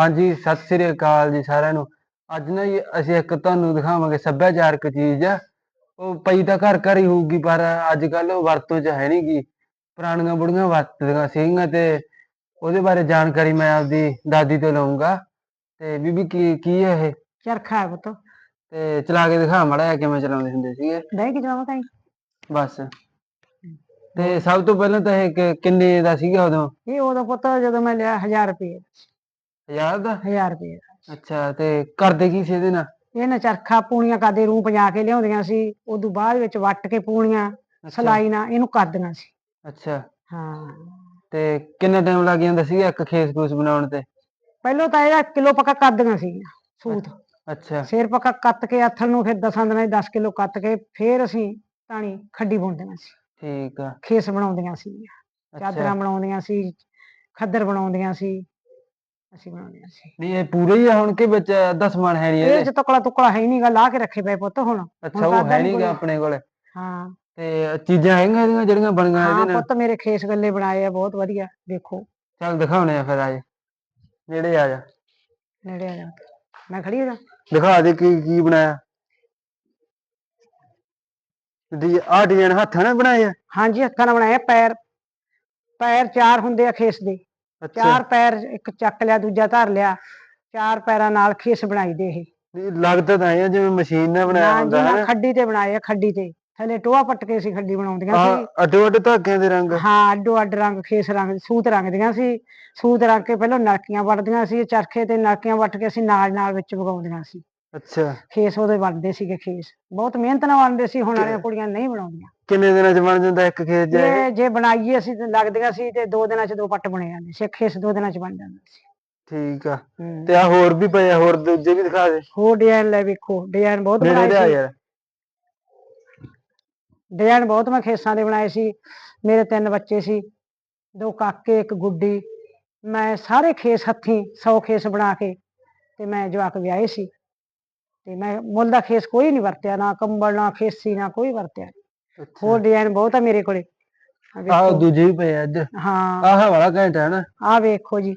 ਹਾਂਜੀ ਸਤਿ ਸ੍ਰੀ ਅਕਾਲ ਜੀ ਸਾਰਿਆਂ ਨੂੰ। ਅੱਜ ਨਾ ਜੀ ਅਸੀਂ ਇੱਕ ਤੁਹਾਨੂੰ ਦਿਖਾਵਾਂਗੇ ਸੱਭਿਆਚਾਰਕ ਚੀਜ਼ ਆ। ਉਹ ਪਈ ਤਾਂ ਘਰ ਘਰ ਹੀ ਹੋਊਗੀ ਪਰ ਅੱਜ ਕੱਲ ਉਹ ਵਰਤੋਂ 'ਚ ਹੈ ਨਹੀਂਗੀ ਪੁਰਾਣੀਆਂ ਬੁੜੀਆਂ ਵਰਤਦੀਆਂ ਸੀਗੀਆਂ ਤੇ ਉਹਦੇ ਬਾਰੇ ਜਾਣਕਾਰੀ ਮੈਂ ਆਪਦੀ ਦਾਦੀ ਤੋਂ ਲਵਾਂਗਾ ਤੇ ਬੀਬੀ ਕੀ ਕੀ ਹੈ ਇਹ? ਚਰਖਾ ਹੈ ਪੁੱਤ। ਤੇ ਚਲਾ ਕੇ ਦਿਖਾ ਮਾੜਾ ਜਿਹਾ ਕਿਵੇਂ ਚਲਾਉਂਦੇ ਹੁੰਦੇ ਸੀਗੇ। ਬਹਿ ਕੇ ਜਾਵਾਂ ਤਾਈ। ਬਸ। ਤੇ ਸਭ ਤੋਂ ਪਹਿਲਾਂ ਤਾਂ ਇਹ ਕਿ- ਕਿੰਨੇ ਦਾ ਸੀਗਾ ਉਦੋਂ? ਇਹ ਉਦੋਂ ਪੁੱਤ ਜਦੋਂ ਮੈਂ ਲਿਆ 1000 ਰੁਪਏ। ਹਜ਼ਾਰ ਦਾ? 1000 ਰੁਪਏ ਅੱਛਾ ਤੇ ਕਰਦੇ ਕੀ ਸੀ ਇਹਦੇ ਨਾਲ? ਇਹ ਨਾ ਚਰਖਾ ਪੂਣੀਆਂ ਕਾਦੇ ਰੂਹ ਪਜਾ ਕੇ ਲਿਆਉਂਦੀਆਂ ਸੀ ਉਦੋਂ ਬਾਅਦ ਵਿੱਚ ਵੱਟ ਕੇ ਪੂਣੀਆਂ ਅੱਛਾ, ਸਲਾਈ ਨਾਲ ਇਹਨੂੰ ਕਰਦੀਆਂ ਸੀ। ਅੱਛਾ। ਹਾਂ। ਤੇ ਕਿੰਨਾ ਟਾਈਮ ਲੱਗ ਜਾਂਦਾ ਸੀਗਾ ਇੱਕ ਖੇਸ ਖੂਸ ਬਣਾਉਣ ਤੇ? ਪਹਿਲਾਂ ਤਾਂ ਇਹਦਾ ਕਿਲੋ ਪੱਕਾ ਕਰਦੀਆਂ ਸੀ ਸੂਤ। ਅੱਛਾ। ਸਿਰ ਪੱਕਾ ਕੱਤ ਕੇ ਆਥਣ ਨੂੰ ਫਿਰ ਦਸਾਂ ਦਿਨਾਂ 10 ਕਿਲੋ ਕੱਤ ਕੇ ਫਿਰ ਅਸੀਂ ਤਾਣੀ ਖੱਡੀ ਬੁਣਦੀਆਂ ਸੀ। ਠੀਕ ਆ। ਖੇਸ ਬਣਾਉਂਦੀਆਂ ਸੀ। ਚਾਦਰਾਂ ਅੱਛਾ ਬਣਾਉਂਦੀਆਂ ਸੀ ਖੱਦਰ ਬਣਾਉਂਦੀਆਂ ਸੀ। ਅਸੀਂ ਬਣਾਉਂਦੀਆਂ ਸੀ ਨਹੀਂ ਇਹ ਪੂਰੇ ਹੀ ਆ ਹੁਣ ਕਿ ਵਿੱਚ ਅੱਧਾ ਸਮਾਨ ਹੈ ਨਹੀਂ ਇਹ ਇਹਦੇ ਚ ਟੁਕੜਾ ਟੁਕੜਾ ਹੈ ਨਹੀਂਗਾ ਲਾ ਕੇ ਰੱਖੇ ਪਏ ਪੁੱਤ ਹੁਣ। ਅੱਛਾ ਉਹ ਹੈ ਨੀ ਨਹੀਂਗਾ ਕੋਈ। ਆਪਣੇ ਕੋਲ। ਹਾਂ। ਤੇ ਚੀਜ਼ਾਂ ਹੈਗੀਆਂ ਇਹਦੀਆਂ ਜਿਹੜੀਆਂ ਬਣੀਆਂ ਹਾਂ ਇਹਦੇ ਨਾਲ? ਪੁੱਤ ਮੇਰੇ ਖੇਸ ਗੱਲੇ ਬਣਾਏ ਆ ਬਹੁਤ ਵਧੀਆ ਦੇਖੋ। ਚੱਲ ਦਿਖਾਉਣੇ ਆ ਫਿਰ ਅੱਜ ਨੇੜੇ ਆ ਜਾ। ਨੇੜੇ ਆ ਜਾ। ਮੈਂ ਖੜੀ ਹੋ ਜਾ। ਦਿਖਾ ਦੇ ਕੀ ਕੀ ਬਣਾਇਆ। ਦੀ ਆ ਡਿਜ਼ਾਈਨ ਹੱਥਾਂ ਨਾਲ ਬਣਾਏ ਆ? ਹਾਂਜੀ ਹੱਥਾਂ ਨਾਲ ਬਣਾਏ ਆ ਪੈਰ। ਪੈਰ ਚਾਰ ਹੁੰਦੇ ਆ ਖੇਸ ਦੇ। ਚਾਰ ਪੈਰ ਇੱਕ ਚੱਕ ਲਿਆ ਦੂਜਾ ਧਰ ਲਿਆ ਚਾਰ ਪੈਰਾਂ ਨਾਲ ਖੇਸ ਬਣਾਈ ਦੇ ਇਹ। ਨਹੀਂ, ਲੱਗਦਾ ਤਾਂ ਐ ਜਿਵੇਂ ਮਸ਼ੀਨ ਨਾਲ ਬਣਾਇਆ ਨਾ ਜੀ ਹੁੰਦਾ ਨਾ ਹੈ ਖੱਡੀ ਤੇ ਬਣਾਏ ਆ ਖੱਡੀ ਤੇ। ਥੱਲੇ ਟੋਆ ਪੱਟ ਕੇ ਸੀ ਖੱਡੀ ਬਣਾਉਂਦੀਆਂ ਆ ਸੀ ਅੱਡੋ ਅੱਡ ਧਾਗਿਆਂ ਦੇ ਰੰਗ। ਹਾਂ ਅੱਡੋ ਅੱਡ ਰੰਗ ਖੇਸ ਰੰਗ ਸੂਤ ਰੰਗਦੀਆਂ ਸੀ। ਸੂਤ ਰੰਗ ਕੇ ਪਹਿਲਾਂ ਨਲਕੀਆਂ ਵੱਟਦੀਆਂ ਸੀ ਚਰਖੇ ਤੇ ਨਲਕੀਆਂ ਵੱਟ ਕੇ ਅਸੀਂ ਨਾਲ ਨਾਲ ਵਿੱਚ ਵਗਾਉਂਦੀਆਂ ਸੀ। ਅੱਛਾ। ਖੇਸ ਉਹਦੇ ਬਣਦੇ ਸੀਗੇ ਖੇਸ। ਬਹੁਤ ਮਿਹਨਤ ਨਾਲ ਬਣਦੇ ਸੀ ਹੁਣ ਵਾਲੀਆਂ ਕੁੜੀਆਂ ਨਹੀਂ ਬਣਾਉਂਦੀਆਂ। ਕਿੰਨੇ ਦਿਨਾਂ ਚ ਬਣ ਜਾਂਦਾ ਇੱਕ ਖੇਤ ਜਾ ਜੇ ਜੇ ਬਣਾਈਏ ਅਸੀਂ ਤੇ ਲੱਗਦੀਆਂ ਸੀ ਤੇ ਦੋ ਦਿਨਾਂ ਚ ਦੋ ਪੱਟ ਬਣੇ ਜਾਂਦੇ ਸੀ ਇੱਕ ਖੇਸ ਦੋ ਦਿਨਾਂ ਚ ਬਣ ਜਾਂਦਾ ਸੀ। ਠੀਕ ਆ। ਹੂੰ। ਤੇ ਆ ਹੋਰ ਵੀ ਪਏ ਆ ਹੋਰ ਦੂਜੇ ਵੀ ਦਿਖਾ ਦੇ। ਹੋਰ ਡਿਜ਼ਾਈਨ ਲੈ ਵੇਖੋ ਡਿਜ਼ਾਈਨ ਬਹੁਤ ਨੇੜੇ ਬਣਾਏ ਆ ਸੀ। ਯਾਰ। ਡਿਜ਼ਾਈਨ ਬਹੁਤ ਮੈਂ ਖੇਸਾਂ ਦੇ ਬਣਾਏ ਸੀ ਮੇਰੇ ਤਿੰਨ ਬੱਚੇ ਸੀ ਦੋ ਕਾਕੇ ਇੱਕ ਗੁੱਡੀ। ਮੈਂ ਸਾਰੇ ਖੇਸ ਹੱਥੀਂ 100 ਖੇਸ ਬਣਾ ਕੇ ਤੇ ਮੈਂ ਜਵਾਕ ਵਿਆਹੇ ਸੀ। ਤੇ ਮੈਂ ਮੁੱਲ ਦਾ ਖੇਸ ਕੋਈ ਨਹੀਂ ਵਰਤਿਆ ਨਾ ਕੰਬਲ ਨਾ ਖੇਸੀ ਨਾ ਕੋਈ ਵਰਤਿਆ। ਨੀ। ਹੋਰ ਡਿਜ਼ਾਈਨ ਬਹੁਤ ਆ ਮੇਰੇ ਕੋਲੇ। ਆਹ। ਦੂਜੇ ਵੀ ਪਏ ਆ ਅੱਜ ਹਾਂ। ਆਹ ਵਾਲਾ ਘੰਟਾ ਹੈ ਨਾ। ਆਹ ਵੇਖੋ ਜੀ।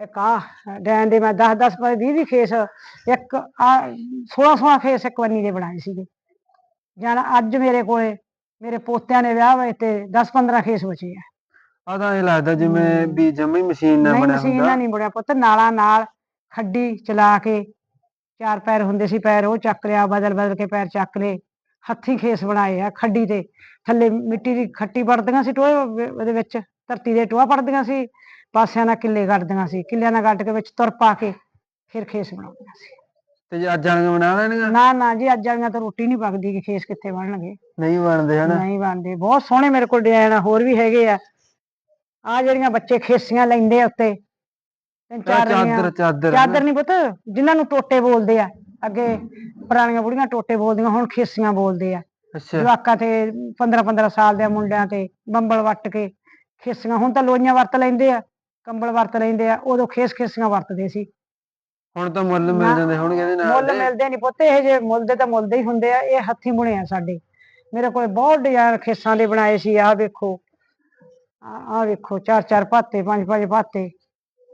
ਇੱਕ ਆ ਡੈਨ ਦੇ ਮੈਂ 10 10 ਪਰ 20 20 ਖੇਸ ਇੱਕ ਆ 16 16 ਖੇਸ ਇੱਕ ਵੰਨੀ ਦੇ ਬਣਾਏ ਸੀਗੇ। ਜਾਨ ਅੱਜ ਮੇਰੇ ਕੋਲੇ ਮੇਰੇ ਪੋਤਿਆਂ ਨੇ ਵਿਆਹ ਹੋਏ ਤੇ 10 15 ਖੇਸ ਬਚੇ ਆ। ਆ ਤਾਂ ਇਹ ਲੱਗਦਾ ਜਿਵੇਂ। ਵੀ ਜੰਮੀ ਮਸ਼ੀਨ ਨਾਲ ਨਹੀਂ ਬਣਿਆ ਮਸ਼ੀਨ ਹੁੰਦਾ। ਨਾਲ ਨਹੀਂ ਬੜਿਆ ਪੁੱਤ। ਨਾਲਾਂ ਨਾਲ ਖੱਡੀ ਚਲਾ ਕੇ ਚਾਰ ਪੈਰ ਹੁੰਦੇ ਸੀ ਪੈਰ ਉਹ ਚੱਕ ਲਿਆ ਬਦਲ ਬਦਲ ਕੇ ਪੈਰ ਚੱਕ ਲਏ। ਹੱਥੀਂ ਖੇਸ ਬਣਾਏ ਆ ਖੱਡੀ ਤੇ। ਥੱਲੇ ਮਿੱਟੀ ਦੀ ਖੱਟੀ ਵੜਦੀਆਂ ਸੀ ਟੋਏ ਉਹਦੇ ਵਿੱਚ ਧਰਤੀ ਦੇ ਟੋਆ ਪੜਦੀਆਂ ਸੀ ਪਾਸਿਆਂ ਨਾਲ ਕਿੱਲੇ ਗੱਡਦੀਆਂ ਸੀ। ਕਿੱਲਿਆਂ ਨਾਲ ਗੱਡ ਕੇ ਵਿੱਚ ਤੁਰ ਪਾ ਕੇ ਫਿਰ ਖੇਸ ਬਣਾਉਂਦੀਆਂ ਸੀ। ਤੇ ਜੇ ਅੱਜ ਵਾਲੀਆਂ ਬਣਾ ਲੈਣੀਆਂ? ਨਾ ਨਾ ਜੀ ਅੱਜ ਵਾਲੀਆਂ ਤਾਂ ਰੋਟੀ ਨਹੀਂ ਪੱਕਦੀ ਕਿ ਖੇਸ ਕਿੱਥੇ ਬਣਨਗੇ। ਨਹੀਂ ਬਣਦੇ ਹਨਾ? ਨਹੀਂ ਬਣਦੇ। ਬਹੁਤ ਸੋਹਣੇ ਮੇਰੇ ਕੋਲ ਡਿਜ਼ਾਈਨ ਹੋਰ ਵੀ ਹੈਗੇ ਆ। ਆ ਜਿਹੜੀਆਂ ਬੱਚੇ ਖੇਸੀਆਂ ਲੈਂਦੇ ਆ ਉੱਤੇ। ਤਿੰਨ ਚਾਰ ਚਾਦਰ ਚਾਦਰ ਚਾਦਰ ਨਹੀਂ ਪੁੱਤ ਜਿਨ੍ਹਾਂ ਨੂੰ ਟੋਟੇ ਬੋਲਦੇ ਆ। ਅੱਗੇ ਪੁਰਾਣੀਆਂ ਬੁੜੀਆਂ ਟੋਟੇ ਬੋਲਦੀਆਂ ਹੁਣ ਖੇਸੀਆਂ ਬੋਲਦੇ ਆ। ਅੱਛਾ। ਜਵਾਕਾਂ ਤੇ 15 15 ਸਾਲ ਦੇ ਮੁੰਡਿਆਂ ਤੇ ਬੰਬਲ ਵੱਟ ਕੇ ਖੇਸੀਆਂ। ਹੁਣ ਤਾਂ ਲੋਈਆਂ ਵਰਤ ਲੈਂਦੇ ਆ ਕੰਬਲ ਵਰਤ ਲੈਂਦੇ ਆ ਉਦੋਂ ਖੇਸ ਖੇਸੀਆਂ ਵਰਤਦੇ ਸੀ। ਹੁਣ ਤਾਂ ਮੁੱਲ ਮਿਲ ਜਾਂਦੇ ਹੋਣਗੇ ਇਹਦੇ ਨਾਲ ਮੁੱਲ। ਮਿਲਦੇ ਨਹੀਂ ਪੁੱਤ ਇਹ ਜੇ ਮੁੱਲ ਦੇ ਤਾਂ ਮੁੱਲ ਦੇ ਹੀ ਹੁੰਦੇ ਆ ਇਹ ਹੱਥੀਂ ਬੁਣੇ ਆ ਸਾਡੇ। ਮੇਰੇ ਕੋਲ ਬਹੁਤ ਡਿਜ਼ਾਈਨ ਖੇਸਾਂ ਦੇ ਬਣਾਏ ਸੀ ਆਹ ਵੇਖੋ। ਆਹ ਵੇਖੋ ਚਾਰ ਚਾਰ ਭਾਤੇ ਪੰਜ ਪੰਜ ਭਾਤੇ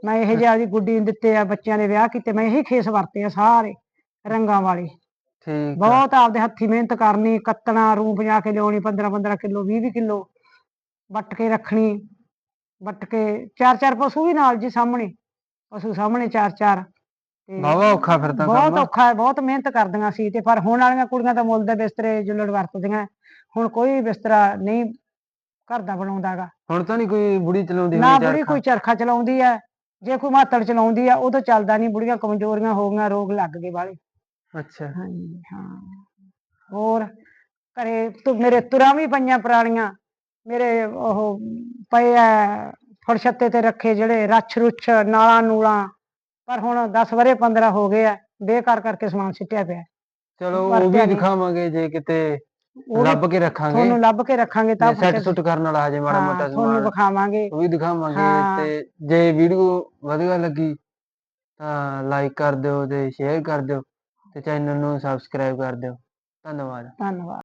ਮੈਂ ਇਹ ਜਿਹੇ ਆਪਦੀ ਗੁੱਡੀ ਨੂੰ ਦਿੱਤੇ ਆ ਬੱਚਿਆਂ ਦੇ ਵਿਆਹ ਕੀਤੇ ਮੈਂ ਇਹੀ ਖੇਸ ਵਰਤੇ ਆ ਸਾਰੇ। ਰੰਗਾਂ ਵਾਲੇ। ਠੀਕ ਆ। ਬਹੁਤ ਆਪਦੇ ਹੱਥੀਂ ਮਿਹਨਤ ਕਰਨੀ ਕੱਤਣਾ ਰੂੰ ਬਣਾ ਕੇ ਲਿਆਉਣੀ 15 15 ਕਿਲੋ 20 20 ਕਿਲੋ ਵੱਟ ਕੇ ਰੱਖਣੀ ਵੱਟ ਕੇ ਚਾਰ ਚਾਰ ਪਸ਼ੂ ਵੀ ਨਾਲ ਜੀ ਸਾਹਮਣੇ ਪਸ਼ੂ ਸਾਹਮਣੇ ਚਾਰ ਚਾਰ। ਤੇ ਬਾਵਾ ਔਖਾ ਫਿਰ ਤਾਂ ਬਹੁਤ ਕੰਮ ਔਖਾ ਹੈ ਬਹੁਤ ਮਿਹਨਤ ਕਰਦੀਆਂ ਸੀ। ਤੇ ਪਰ ਹੁਣ ਵਾਲੀਆਂ ਕੁੜੀਆਂ ਤਾਂ ਮੁੱਲ ਦੇ ਬਿਸਤਰੇ ਜੁੱਲੜ ਵਰਤਦੀਆਂ। ਹੁਣ ਕੋਈ ਬਿਸਤਰਾ ਨਹੀਂ ਘਰ ਦਾ ਬਣਾਉਂਦਾਗਾ ਹੁਣ ਤਾਂ ਨਹੀਂ ਕੋਈ ਬੁੜੀ ਚਲਾਉਂਦੀ ਨਾ ਬੁੜੀ ਕੋਈ ਚਰਖਾ ਚਲਾਉਂਦੀ ਹੈ। ਜੇ ਕੋਈ ਮਾਤੜ ਚਲਾਉਂਦੀ ਆ ਉਹ ਤਾਂ ਚੱਲਦਾ ਨਹੀਂ। ਬੁੜੀਆਂ ਕਮਜ਼ੋਰੀਆਂ ਹੋ ਗਈਆਂ ਰੋਗ ਲੱਗ ਗਏ ਵਾਲੇ। ਅੱਛਾ। ਹਾਂਜੀ ਹਾਂ। ਹੋਰ ਘਰੇ ਤੂੰ ਮੇਰੇ ਤੁਰਾਂ ਵੀ ਪਈਆਂ ਪੁਰਾਣੀਆਂ। ਮੇਰੇ ਉਹ ਪਏ ਆ ਫਰਸ਼ਤੇ ਤੇ ਰੱਖੇ ਜਿਹੜੇ ਰੱਛ ਰੁੱਛ ਨਾਲਾਂ ਨੂਲਾਂ ਪਰ ਹੁਣ 10 ਵਰੇ 15 ਹੋ ਗਏ ਆ ਬੇਕਾਰ ਕਰਕੇ ਸਮਾਨ ਸਿੱਟਿਆ ਪਿਆ। ਚਲੋ ਉਹ ਵਰਤਿਆ ਵੀ। ਦਿਖਾਵਾਂਗੇ ਜੇ ਕਿਤੇ ਉਹ ਵੀ ਲੱਭ ਕੇ ਰੱਖਾਂਗੇ। ਤੁਹਾਨੂੰ ਲੱਭ ਕੇ ਰੱਖਾਂਗੇ ਤਾਂ ਸੈੱਟ ਸੁੱਟ ਕਰਨ ਵਾਲਾ ਹਜੇ ਮਾੜਾ ਹਾਂ, ਮੋਟਾ ਤੁਹਾਨੂੰ ਸਮਾਨ। ਵਿਖਾਵਾਂਗੇ। ਉਹ ਵੀ ਦਿਖਾਵਾਂਗੇ ਹਾਂ। ਤੇ ਜੇ ਵੀਡੀਓ ਵਧੀਆ ਲੱਗੀ ਤਾਂ ਲਾਈਕ ਕਰ ਦਿਓ ਤੇ ਸ਼ੇਅਰ ਕਰ ਦਿਓ। ਤੇ ਚੈਨਲ ਨੂੰ ਸਬਸਕ੍ਰਾਈਬ ਕਰ ਦਿਓ। ਧੰਨਵਾਦ। ਧੰਨਵਾਦ।